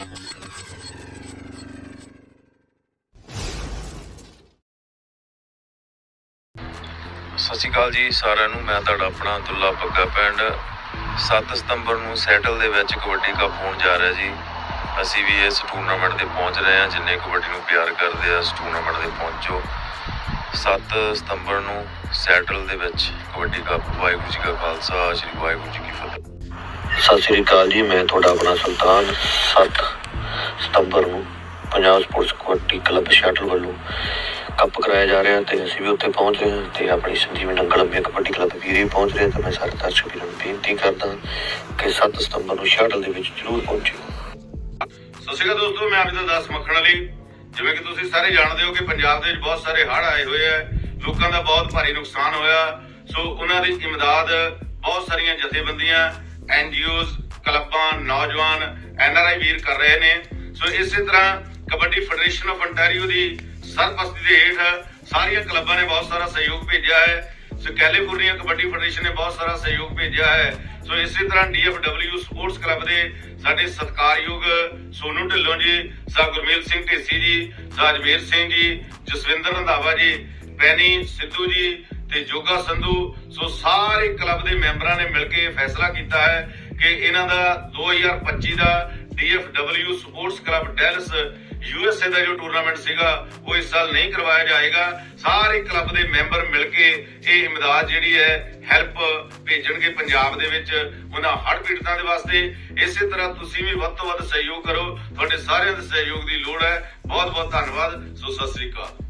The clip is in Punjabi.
ਸਤਿ ਸ਼੍ਰੀ ਅਕਾਲ ਜੀ ਸਾਰਿਆਂ ਨੂੰ, ਮੈਂ ਤੁਹਾਡਾ ਆਪਣਾ ਦੁੱਲਾ ਪੱਗਾ ਪਿੰਡ। 7 ਸਤੰਬਰ ਨੂੰ ਸੈਟਲ ਦੇ ਵਿੱਚ ਕਬੱਡੀ ਕੱਪ ਹੋਣ ਜਾ ਰਿਹਾ ਜੀ। ਅਸੀਂ ਵੀ ਇਸ ਟੂਰਨਾਮੈਂਟ ਤੇ ਪਹੁੰਚ ਰਹੇ ਹਾਂ, ਜਿੰਨੇ ਕਬੱਡੀ ਨੂੰ ਪਿਆਰ ਕਰਦੇ ਆ, ਇਸ ਟੂਰਨਾਮੈਂਟ ਤੇ ਪਹੁੰਚੋ। 7 ਸਤੰਬਰ ਨੂੰ ਸੈਟਲ ਦੇ ਵਿੱਚ ਕਬੱਡੀ ਕੱਪ। ਵਾਹਿਗੁਰੂ ਜੀ ਕਾ ਖਾਲਸਾ, ਸ੍ਰੀ ਵਾਹਿਗੁਰੂ ਜੀ ਕੀ ਫਤਿਹ। ਸਤਿ ਸ੍ਰੀ ਅਕਾਲ ਜੀ, ਮੈਂ ਤੁਹਾਡਾ ਆਪਣਾ ਸੁਲਤਾਨ 7 ਸਤੰਬਰ ਨੂੰ ਪੰਜਾਬ ਸਪੋਰਟਸ ਕਬੱਡੀ ਕਲੱਬ ਸ਼ਟਲ ਵੱਲੋਂ ਕੱਪ ਕਰਾਇਆ ਜਾ ਰਿਹਾ ਤੇ ਅਸੀਂ ਵੀ ਉੱਥੇ ਪਹੁੰਚ ਰਹੇ ਹਾਂ ਤੇ ਆਪਣੀ ਸੰਜੀਵਨ ਨੰਗਲ ਅੰਬੇ ਕਬੱਡੀ ਕਲੱਬ ਵੀਰੇ ਪਹੁੰਚ ਰਹੇ ਤੇ ਮੈਂ ਸਾਰੇ ਦਰਸ਼ਕ ਵੀਰਾਂ ਨੂੰ ਬੇਨਤੀ ਕਰਦਾ ਕਿ 7 ਸਤੰਬਰ ਨੂੰ ਸ਼ਟਲ ਦੇ ਵਿੱਚ ਜ਼ਰੂਰ ਪਹੁੰਚਿਓ। ਸਤਿ ਸ਼੍ਰੀ ਅਕਾਲ ਦੋਸਤੋ, ਮੈਂ ਅਮਿਤ ਦਾਸ ਮੱਖਣ ਵਾਲੀ ਜਿਵੇਂ ਕਿ ਤੁਸੀਂ ਸਾਰੇ ਜਾਣਦੇ ਹੋ ਕਿ ਪੰਜਾਬ ਦੇ ਵਿੱਚ ਬਹੁਤ ਸਾਰੇ ਹੜ੍ਹ ਆਏ ਹੋਏ ਆ, ਲੋਕਾਂ ਦਾ ਬਹੁਤ ਭਾਰੀ ਨੁਕਸਾਨ ਹੋਇਆ। ਸੋ ਉਹਨਾਂ ਦੀ ਇਮਦਾਦ ਬਹੁਤ ਸਾਰੀਆਂ ਜਥੇਬੰਦੀਆਂ ਐਨਜੀਓਜ਼ ਕਲੱਬਾਂ, ਨੌਜਵਾਨ ਐਨਆਰਆਈ ਵੀਰ ਕਰ ਰਹੇ ਨੇ। ਸੋ ਇਸੇ ਤਰ੍ਹਾਂ ਕਬੱਡੀ ਫੈਡਰੇਸ਼ਨ ਆਫ ਅੰਟਾਰੀਓ ਦੀ ਸਰਪ੍ਰਸਤੀ ਦੇ ਹੇਠ ਸਾਰੀਆਂ ਕਲੱਬਾਂ ਨੇ ਬਹੁਤ ਸਾਰਾ ਸਹਿਯੋਗ ਭੇਜਿਆ ਹੈ। ਸੋ ਕੈਲੀਫੋਰਨੀਆ ਕਬੱਡੀ ਫੈਡਰੇਸ਼ਨ ਨੇ ਬਹੁਤ ਸਾਰਾ ਸਹਿਯੋਗ ਭੇਜਿਆ ਹੈ। ਸੋ ਇਸੇ ਤਰ੍ਹਾਂ ਡੀਐਫਡਬਲਿਊ ਸਪੋਰਟਸ ਕਲੱਬ ਦੇ ਸਾਡੇ ਸਤਿਕਾਰਯੋਗ ਸੋਨੂ ਢਿੱਲੋਂ ਜੀ, ਸਾ ਗੁਰਮੇਲ ਸਿੰਘ ਢੇਸੀ ਜੀ ਸਾਜਵੀਰ ਸਿੰਘ ਜੀ, ਜਸਵਿੰਦਰ ਰੰਧਾਵਾ ਜੀ ਪੈਨੀ ਸਿੱਧੂ ਜੀ ਤੇ ਜੋਗਾ ਸੰਧੂ, ਸੋ ਸਾਰੇ ਕਲੱਬ ਦੇ ਮੈਂਬਰਾਂ ਨੇ ਮਿਲ ਕੇ ਇਹ ਫੈਸਲਾ ਕੀਤਾ ਹੈ ਕਿ ਇਹਨਾਂ ਦਾ 2025 ਦਾ DFW sports club Dallas USA ਦਾ ਜੋ ਟੂਰਨਾਮੈਂਟ ਸੀਗਾ, ਉਹ ਇਸ ਸਾਲ ਨਹੀਂ ਕਰਵਾਇਆ ਜਾਏਗਾ। ਸਾਰੇ ਕਲੱਬ ਦੇ ਮੈਂਬਰ ਮਿਲ ਕੇ ਇਹ ਇਮਦਾਦ ਜਿਹੜੀ ਹੈ, ਹੈਲਪ ਭੇਜਣਗੇ ਪੰਜਾਬ ਦੇ ਵਿੱਚ ਉਹਨਾਂ ਹੜ੍ਹ ਪੀੜਤਾਂ ਦੇ ਵਾਸਤੇ। ਇਸੇ ਤਰ੍ਹਾਂ ਤੁਸੀਂ ਵੀ ਵੱਧ ਤੋਂ ਵੱਧ ਸਹਿਯੋਗ ਕਰੋ। ਤੁਹਾਡੇ ਸਾਰਿਆਂ ਦੇ ਸਹਿਯੋਗ ਦੀ ਲੋੜ ਹੈ। ਬਹੁਤ ਬਹੁਤ ਧੰਨਵਾਦ। ਸੋ ਸਤਿ ਸ੍ਰੀ ਅਕਾਲ।